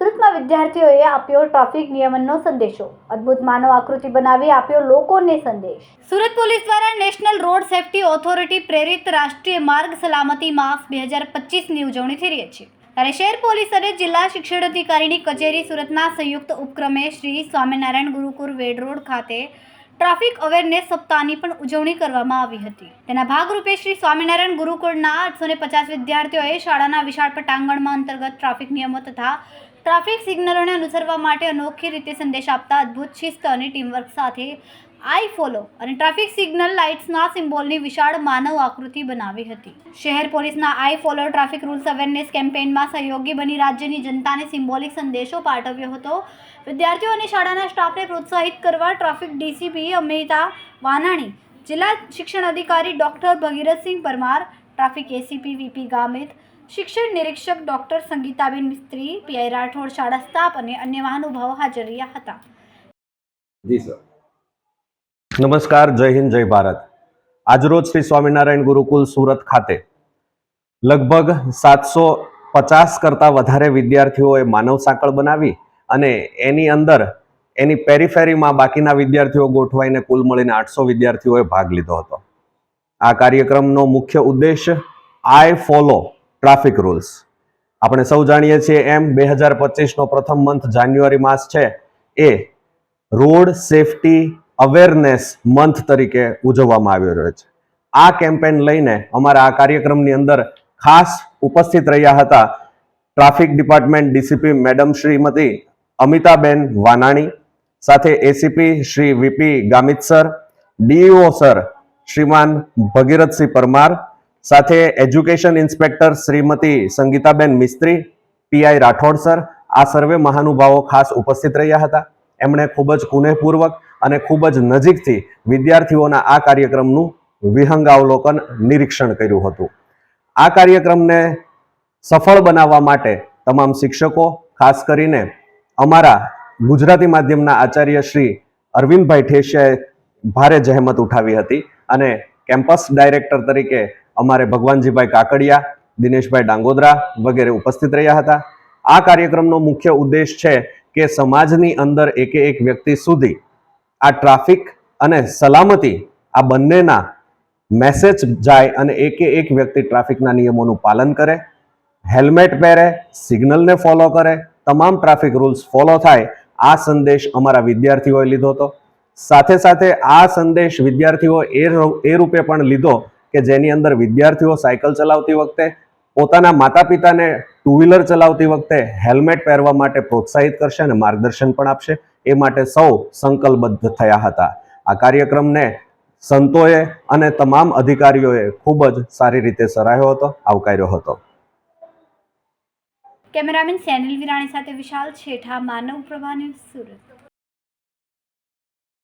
સુરતમાં વિદ્યાર્થીઓએ આપ્યો ટ્રાફિક નિયમનનો સંદેશો. અદ્ભુત માનવ આકૃતિ બનાવી આપ્યો લોકોને સંદેશ. સુરત પોલીસ દ્વારા નેશનલ રોડ સેફટી ઓથોરિટી પ્રેરિત રાષ્ટ્રીય માર્ગ સલામતી માસ બે હજાર પચીસની ઉજવણી થઈ રહી છે. ત્યારે શહેર પોલીસ અને જિલ્લા શિક્ષણ અધિકારીની કચેરી સુરતના સંયુક્ત ઉપક્રમે શ્રી સ્વામિનારાયણ ગુરુકુળ વેડ રોડ ખાતે ટ્રાફિક અવેરનેસ સપ્તાહની પણ ઉજવણી કરવામાં આવી હતી. તેના ભાગરૂપે શ્રી સ્વામિનારાયણ ગુરુકુળના આઠસો ને પચાસ વિદ્યાર્થીઓએ શાળાના વિશાળ પટાંગણમાં અંતર્ગત ટ્રાફિક નિયમો તથા ટ્રાફિક સિગ્નલોને અનુસરવા માટે અનોખી રીતે સંદેશ આપતા અદ્ભુત શિસ્ત અને ટીમવર્ક સાથે આઈ ફોલો અને ટ્રાફિક સિગ્નલ લાઇટ્સના સિમ્બોલની વિશાળ માનવ આકૃતિ બનાવી હતી. શહેર પોલીસના I follow traffic rules awareness કેમ્પેઇનમાં સહયોગી બની રાજ્યની જનતાને સિમ્બોલિક સંદેશો પાઠવ્યો હતો. વિદ્યાર્થીઓ અને શાળાના સ્ટાફને પ્રોત્સાહિત કરવા ટ્રાફિક ડીસીપી અમિતા વાનાણી, જિલ્લા શિક્ષણ અધિકારી doctor Bhagirathsinh Parmar, traffic ACP VP Gamit શિક્ષણ નિરીક્ષક ડોક્ટર સંગીતાબેન મિસ્ત્રી, પીઆઈ રાઠોડ, શાળા સ્ટાફ અને અન્ય મહાનુભાવો હાજર રહ્યા હતા. જી, સર. નમસ્કાર, જય હિન્દ, જય ભારત. આજરોજ શ્રી સ્વામિનારાયણ ગુરુકુલ સુરત ખાતે લગભગ સાતસો પચાસ કરતાં વધારે વિદ્યાર્થીઓએ માનવ સાંકળ બનાવી અને એની અંદર એની પેરીફેરીમાં બાકીના વિદ્યાર્થીઓ ગોઠવાઈને કુલ મળીને આઠસો વિદ્યાર્થીઓએ ભાગ લીધો હતો. આ કાર્યક્રમનો મુખ્ય ઉદ્દેશ આઈ ફોલો ટ્રાફિક રૂલ્સ. આપણે સૌ જાણીએ છીએ એમ બે હજાર પચીસનો પ્રથમ મંથ જાન્યુઆરી માસ છે. એ રોડ સેફટી અવેરનેસ મંથ તરીકે ઉજવવામાં આવી રહ્યો છે. આ કેમ્પેન લઈને અમારા આ કાર્યક્રમની અંદર ખાસ ઉપસ્થિત રહ્યા હતા traffic department DCP madam Shrimati Amitaben Vanani, સાથે ACP Shri VP Gamit sir DEO sir Shriman Bhagirathsinh Parmar સાથે education inspector Shrimati Sangitaben Mistry PI Rathod sir, આ સર્વે મહાનુભાવો ખાસ ઉપસ્થિત રહ્યા હતા. એમણે ખૂબ જ કુનેહપૂર્વક અને ખૂબ જ નજીકથી વિદ્યાર્થીઓના આ કાર્યક્રમનું વિહંગાવલોકન નિરીક્ષણ કર્યું હતું. આ કાર્યક્રમને સફળ બનાવવા માટે તમામ શિક્ષકો, ખાસ કરીને અમારા ગુજરાતી માધ્યમના આચાર્ય શ્રી અરવિંદભાઈ ઠેસિયાએ ભારે જહેમત ઉઠાવી હતી અને કેમ્પસ ડાયરેક્ટર તરીકે અમારે ભગવાનજીભાઈ કાકડિયા, દિનેશભાઈ ડાંગોદરા વગેરે ઉપસ્થિત રહ્યા હતા. આ કાર્યક્રમનો મુખ્ય ઉદ્દેશ છે કે સમાજની અંદર એકે એક વ્યક્તિ સુધી આ ટ્રાફિક અને સલામતી આ બંનેના મેસેજ જાય અને એકે એક વ્યક્તિ ટ્રાફિકના નિયમોનું પાલન કરે, હેલ્મેટ પહેરે, સિગ્નલને ફોલો કરે, તમામ ટ્રાફિક રૂલ્સ ફોલો થાય, આ સંદેશ અમારા વિદ્યાર્થીઓએ લીધો હતો. સાથે સાથે આ સંદેશ વિદ્યાર્થીઓ એ રૂપે પણ લીધો કે જેની અંદર વિદ્યાર્થીઓ સાયકલ ચલાવતી વખતે, પોતાના માતા પિતાને ટુ વ્હીલર ચલાવતી વખતે હેલ્મેટ પહેરવા માટે પ્રોત્સાહિત કરશે અને માર્ગદર્શન પણ આપશે. એ માટે સૌ સંકલ્પબદ્ધ થયા હતા. આ કાર્યક્રમને સંતોએ અને તમામ અધિકારીઓએ ખૂબ જ સારી રીતે સરાહ્યો હતો, આવકાર્યો હતો. કેમેરામેન સેનિલ વિરાણી સાથે વિશાલ છેઠા, માનવ પ્રભા સુરત.